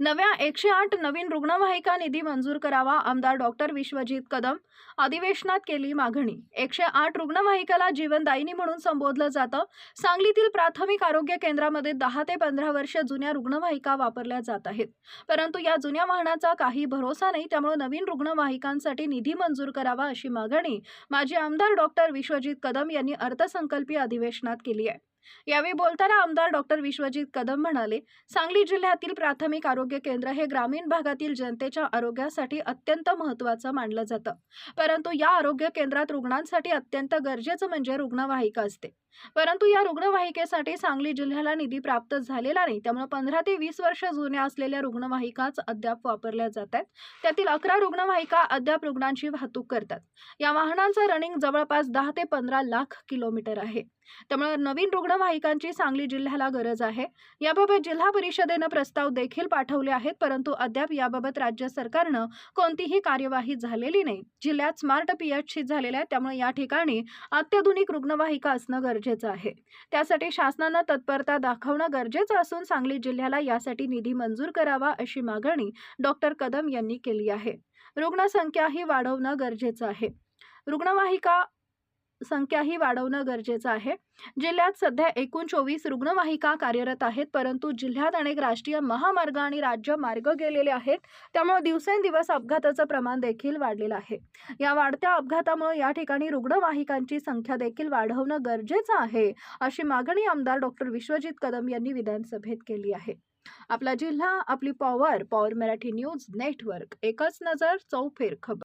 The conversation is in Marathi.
नव्या एकशे आठ नवीन रुग्णवाहिका निधी मंजूर करावा आमदार डॉक्टर विश्वजित कदम अधिवेशनात केली मागणी. एकशे आठ रुग्णवाहिकाला जीवनदायिनी म्हणून संबोधलं जातं. सांगलीतील प्राथमिक आरोग्य केंद्रामध्ये दहा ते पंधरा वर्ष जुन्या रुग्णवाहिका वापरल्या जात आहेत. परंतु या जुन्या वाहनाचा काही भरोसा नाही त्यामुळे नवीन रुग्णवाहिकांसाठी निधी मंजूर करावा अशी मागणी माजी आमदार डॉक्टर विश्वजित कदम यांनी अर्थसंकल्पीय अधिवेशनात केली आहे. यावेळी बोलताना आमदार डॉक्टर विश्वजित कदम म्हणाले सांगली जिल्ह्यातील प्राथमिक आरोग्य केंद्र हे ग्रामीण भागातील जनतेच्या आरोग्यासाठी अत्यंत महत्त्वाचं मानलं जातं. परंतु या आरोग्य केंद्रात रुग्णांसाठी अत्यंत गरजेचं म्हणजे रुग्णवाहिका असते. परंतु या रुग्णवाहिकेसाठी सांगली जिल्ह्याला निधी प्राप्त झालेला नाही. त्यामुळे पंधरा ते वीस वर्ष जुन्या असलेल्या रुग्णवाहिकाच अद्याप वापरल्या जात आहेत. त्यातील अकरा रुग्णवाहिका अद्याप रुग्णांची वाहतूक करतात. या वाहनांचं रनिंग जवळपास दहा ते पंधरा लाख किलोमीटर आहे. त्यामुळे नवीन रुग्णवाहिकांची सांगली जिल्ह्याला गरज आहे. याबाबत जिल्हा परिषदेनं प्रस्ताव देखील पाठवले आहेत परंतु अद्याप याबाबत राज्य सरकारनं कोणतीही कार्यवाही झालेली नाही. जिल्ह्यात स्मार्ट पीएचसी झालेल्या आहेत त्यामुळे या ठिकाणी अत्याधुनिक रुग्णवाहिका असणं गरजेचं आहे. त्यासाठी शासनानं तत्परता दाखवणं गरजेचं असून सांगली जिल्ह्याला यासाठी निधी मंजूर करावा अशी मागणी डॉक्टर कदम यांनी केली आहे. रुग्णसंख्याही वाढवणं गरजेचं आहे. रुग्णवाहिका संख्याही वाढवणं गरजेचं आहे. जिल्ह्यात सध्या एकूण चोवीस रुग्णवाहिका कार्यरत आहेत परंतु जिल्ह्यात अनेक राष्ट्रीय महामार्ग आणि राज्य मार्ग गेलेले आहेत. त्यामुळे दिवसेंदिवस अपघाताचं प्रमाण देखील वाढलेलं आहे. या वाढत्या अपघातामुळे या ठिकाणी रुग्णवाहिकांची संख्या देखील वाढवणं गरजेचं आहे अशी मागणी आमदार डॉक्टर विश्वजित कदम यांनी विधानसभेत केली आहे. आपला जिल्हा आपली power power Marathi news network एकच नजर चौफेर खबर.